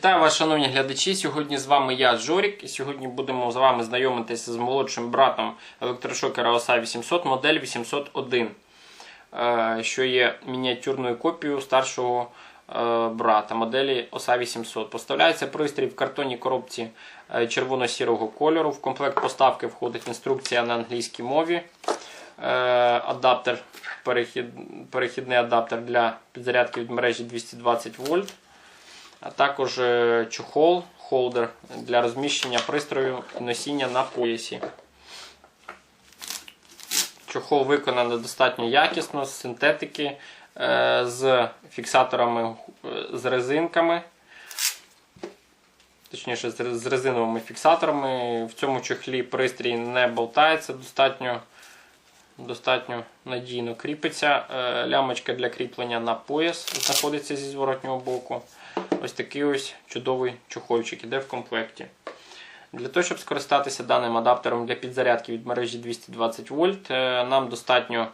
Вітаю вас, шановні глядачі. Сьогодні з вами я, Жорік, і сьогодні будемо з вами знайомитися з молодшим братом електрошокера оса 800, модель 801, е, що є мініатюрною копією старшого е, брата моделі оса 800. Поставляється пристрій в картонній коробці е, червоно-сірого кольору. В комплект поставки входить інструкція на англійській мові. Е, Адаптер, перехід, перехідний адаптер для підзарядки від мережі 220 вольт а також е, чохол, холдер для розміщення пристрою носіння на поясі. Чохол виконаний достатньо якісно з синтетики, е, з фіксаторами з резинками. Точніше, з резиновими фіксаторами. В цьому чохлі пристрій не болтається достатньо, достатньо надійно кріпиться. Е, Лямочка для кріплення на пояс знаходиться зі зворотнього боку. Ось такий ось чудовий чохольчик іде в комплекті. Для того, щоб скористатися даним адаптером для підзарядки від мережі 220 вольт, е, нам достатньо е,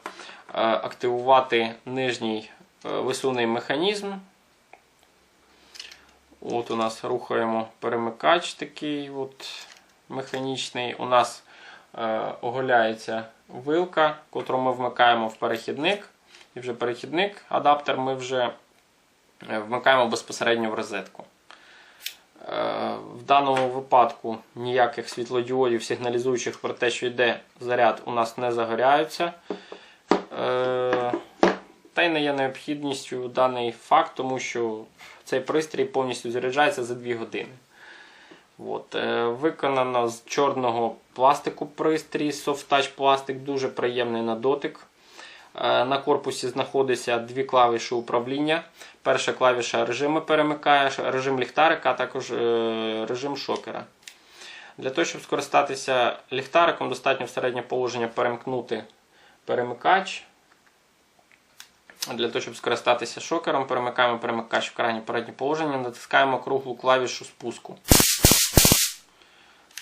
активувати нижній висувний механізм. От у нас рухаємо перемикач такий от механічний. У нас оголяється вилка, котру ми вмикаємо в перехідник. І вже перехідник, адаптер ми вже е, вмикаємо безпосередньо в розетку. Е, В даному випадку ніяких світлодіодів, сигналізуючих про те, що йде заряд, у нас не загоряються. Е, Та й не є необхідністю даний факт, тому що цей пристрій повністю заряджається за 2 години. От, е, виконано з чорного пластику пристрій, Touch пластик, дуже приємний на дотик. Е, На корпусі знаходиться дві клавіші управління. Перша клавіша режими перемикає, режим ліхтарика, а також е, режим шокера. Для того, щоб скористатися ліхтариком, достатньо в середнє положення перемкнути перемикач. Для того, щоб скористатися шокером, перемикаємо перемикач в крайнє переднє положення, натискаємо круглу клавішу спуску.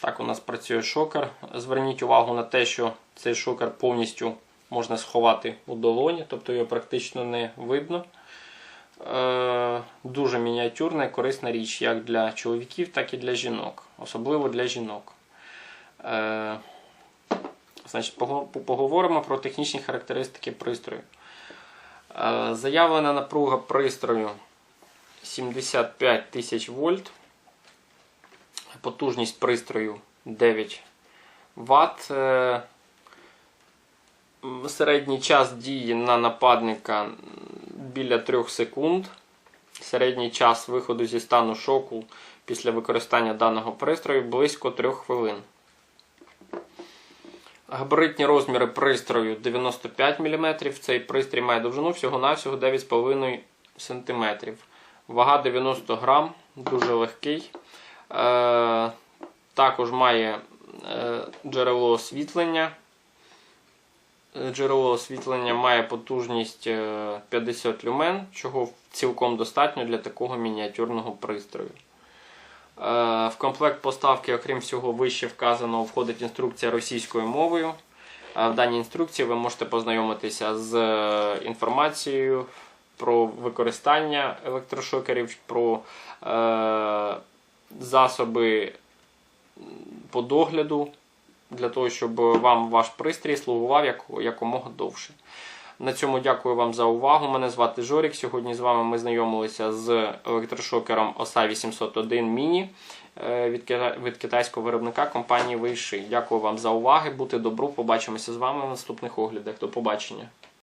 Так у нас працює шокер. Зверніть увагу на те, що цей шокер повністю можна сховати у долоні, тобто його практично не видно. Е, дуже мініатюрна і корисна річ як для чоловіків, так і для жінок, особливо для жінок. Е, значить, поговоримо про технічні характеристики пристрою. Е, заявлена напруга пристрою 75 тисяч вольт. Потужність пристрою 9 Вт. Е, Середній час дії на нападника біля 3 секунд. Середній час виходу зі стану шоку після використання даного пристрою близько 3 хвилин. Габаритні розміри пристрою 95 мм. Цей пристрій має довжину всього-навсього 9,5 см. Вага 90 грам, дуже легкий. Е, також має е, джерело освітлення. Е, Джерело освітлення має потужність е, 50 люмен, чого цілком достатньо для такого мініатюрного пристрою. В комплект поставки, окрім всього вище вказаного, входить інструкція російською мовою. В даній інструкції ви можете познайомитися з інформацією про використання електрошокерів, про засоби по догляду для того, щоб вам ваш пристрій слугував як, якомога довше. На цьому дякую вам за увагу. Мене звати Жорік. Сьогодні з вами ми знайомилися з електрошокером OSA 801 Mini е, від китайського виробника компанії Вейши. Дякую вам за увагу. Бути добру. Побачимося з вами в наступних оглядах. До побачення.